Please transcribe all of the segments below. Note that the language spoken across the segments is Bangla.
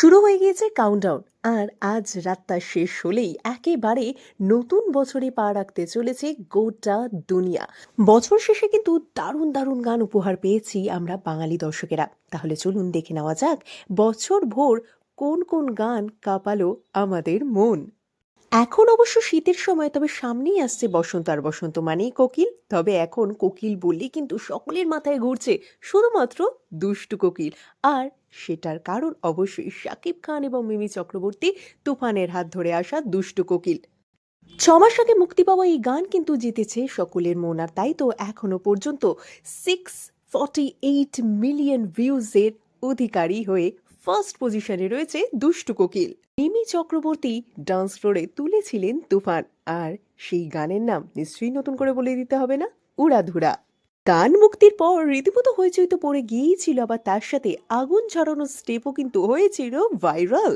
শুরু হয়ে গিয়েছে কাউন্টডাউন আর আজ রাতটা শেষ হলেই একেবারে নতুন বছরে পা রাখতে চলেছে গোটা দুনিয়া। বছর শেষে কিন্তু দারুণ দারুণ গান উপহার পেয়েছি আমরা বাঙালি দর্শকেরা। তাহলে চলুন দেখে নেওয়া যাক বছর ভোর কোন কোন গান কাঁপালো আমাদের মন। এখন অবশ্য শীতের সময়, তবে সামনেই আসছে বসন্ত, আর বসন্ত মানেই কোকিল। তবে এখন কোকিল বললে কিন্তু সকলের মাথায় ঘুরছে শুধুমাত্র দুষ্টু কোকিল। আর সেটার কারণ অবশ্যই শাকিব খান এবং মিমি চক্রবর্তী তুফানের হাত ধরে আসা দুষ্টু কোকিল। ছমাস আগে মুক্তি পাওয়া এই গান কিন্তু জিতেছে সকলের মন, আর তাই তো এখনও পর্যন্ত সিক্স ফর্টি এইট মিলিয়ন ভিউজের অধিকারী হয়ে ফার্স্ট পজিশনে রয়েছে দুষ্টু কোকিল। মিমি চক্রবর্তী ডান্স ফ্লোরে তুলেছিলেন তুফান, আর সেই গানের নাম নিশ্চয়ই নতুন করে বলে দিতে হবে না? উড়াধুরা। গান মুক্তির পর রীতিমতো হইচই তো পড়ে গিয়েছিল, আবার তার সাথে আগুন ঝরানোর স্টেপও কিন্তু হয়েছিল ভাইরাল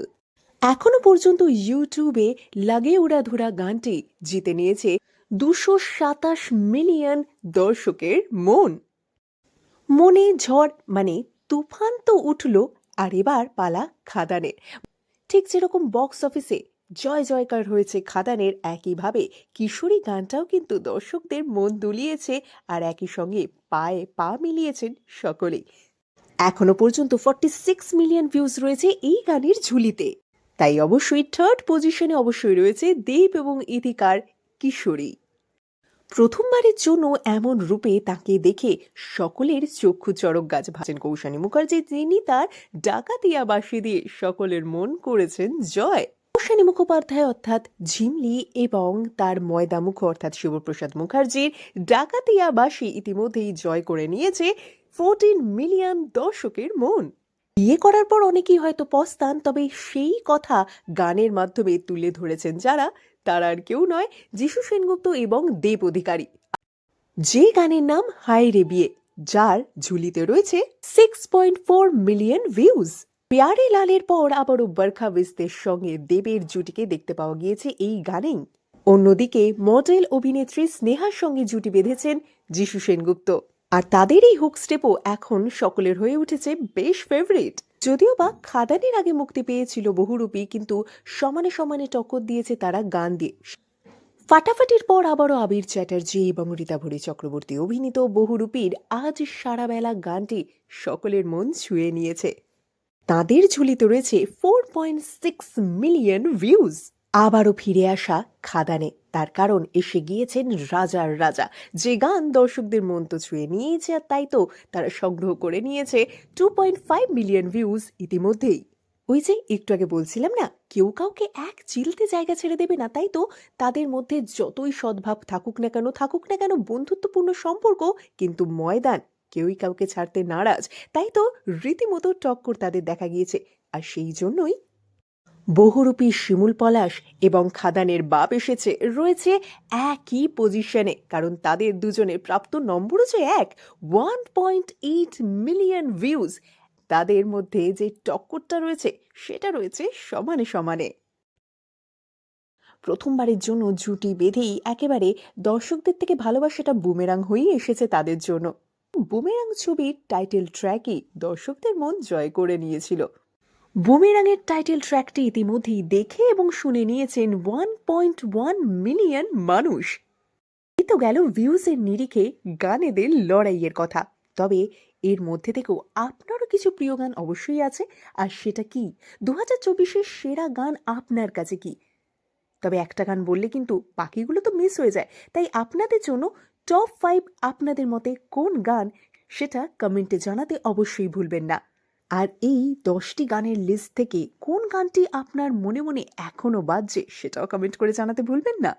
এখনও পর্যন্ত ইউটিউবে লাগে উড়াধুরা গানটি, জিতে নিয়েছে দুশো সাতাশ মিলিয়ন দর্শকের মন। মনে ঝড় মানে তুফান তো উঠল, আর এবার পালা খাদানের ঠিক যেরকম বক্স অফিসে জয় জয়কার হয়েছে খাদানের একইভাবে। কিশোরী গানটাও কিন্তু দর্শকদের মন দুলিয়েছে আর একই সঙ্গে পায়ে পা মিলিয়েছেন সকলেই। এখনও পর্যন্ত ফর্টি সিক্স মিলিয়ন ভিউজ রয়েছে এই গানের ঝুলিতে। তাই অবশ্যই থার্ড পজিশনে অবশ্যই রয়েছে দেব এবং ইতিকার কিশোরী। প্রথমবারের জন্য এমন রূপে তাকে দেখে সকলের চক্ষু চড়ক গাছ ভাজেন কৌশানী মুখার্জি, যিনি তার ডাকাতিয়া বাসি দিয়ে সকলের মন করেছেন জয়। কৌশানী মুখোপাধ্যায় অর্থাৎ ঝিমলি এবং তার ময়দা মুখ অর্থাৎ শিবপ্রসাদ মুখার্জির ডাকাতিয়াবাসী ইতিমধ্যেই জয় করে নিয়েছে ফোরটিন মিলিয়ন দর্শকের মন। বিয়ে করার পর অনেকেই হয়তো পস্তান, তবে সেই কথা গানের মাধ্যমে তুলে ধরেছেন যারা, তারা আর কেউ নয়, যিশু সেনগুপ্ত এবং দেব অধিকারী। যে গানের নাম হাই রে বিয়ে, যার ঝুলিতে রয়েছে six point four million views প্যারে লালের পর আবারও বরখা বিস্তের সঙ্গে দেবের জুটিকে দেখতে পাওয়া গিয়েছে এই গানেই। অন্যদিকে মডেল অভিনেত্রী স্নেহার সঙ্গে জুটি বেঁধেছেন যিশু সেনগুপ্ত। আর তাদের এই হুক স্টেপও এখন সকলের হয়ে উঠেছে বেশ ফেভারিট যদিও বা খাদানের আগে মুক্তি পেয়েছিল বহুরূপী, কিন্তু সমানে সমানে টক্কর দিয়েছে তারা গান দিয়ে। ফাটাফাটির পর আবারও আবির চ্যাটার্জি এবং রীতাভরি চক্রবর্তী অভিনীত বহুরূপীর আজ সারাবেলা গানটি সকলের মন ছুঁয়ে নিয়েছে। তাদের ঝুলিতে রয়েছে four point six million views আবারও ফিরে আসা খাদানে। তার কারণ, এসে গিয়েছেন রাজার রাজা। যে গান দর্শকদের মন তো ছুঁয়ে নিয়েছে, আর তাই তো তারা সংগ্রহ করে নিয়েছে two point five million views ইতিমধ্যেই। ওই যে, একটু আগে বলছিলাম না, কেউ কাউকে এক চিলতে জায়গা ছেড়ে দেবে না, তাই তো তাদের মধ্যে যতই সদ্ভাব থাকুক না কেন, থাকুক না কেন, বন্ধুত্বপূর্ণ সম্পর্ক কিন্তু ময়দান। কেউই কাউকে ছাড়তে নারাজ। তাই তো রীতিমতো টক্কর তাদের দেখা গিয়েছে। আর সেই জন্যই বহুরূপী শিমুল পলাশ এবং খাদানের বাপ এসেছে। রয়েছে একই পজিশনে কারণ তাদের দুজনের প্রাপ্ত নম্বরও যে এক one point eight million views তাদের মধ্যে যে টক্করটা রয়েছে, সেটা রয়েছে সমানে সমানে। প্রথমবারের জন্য জুটি বেঁধেই একেবারে দর্শকদের থেকে ভালোবাসাটা বুমেরাং হয়েই এসেছে তাদের জন্য। বুমেরাং ছবির টাইটেল ট্র্যাকই দর্শকদের মন জয় করে নিয়েছিল। বুমেরাংয়ের টাইটেল ট্র্যাকটি ইতিমধ্যেই দেখে এবং শুনে নিয়েছেন ওয়ান পয়েন্ট ওয়ান মিলিয়ন মানুষ। এই তো গেল ভিউজের নিরিখে গানেদের লড়াইয়ের কথা। তবে এর মধ্যে থেকেও আপনারও কিছু প্রিয় গান অবশ্যই আছে। আর সেটা কি? দু হাজার চব্বিশের সেরা গান আপনার কাছে কি? তবে একটা গান বললে কিন্তু বাকিগুলো তো মিস হয়ে যায়। তাই আপনাদের জন্য টপ ফাইভ আপনাদের মতে কোন গান সেটা কমেন্টে জানাতে অবশ্যই ভুলবেন না। আর এই দশটি গানের লিস্ট থেকে কোন গানটি আপনার মনে মনে এখনও বাজছে সেটাও কমেন্ট করে জানাতে ভুলবেন না।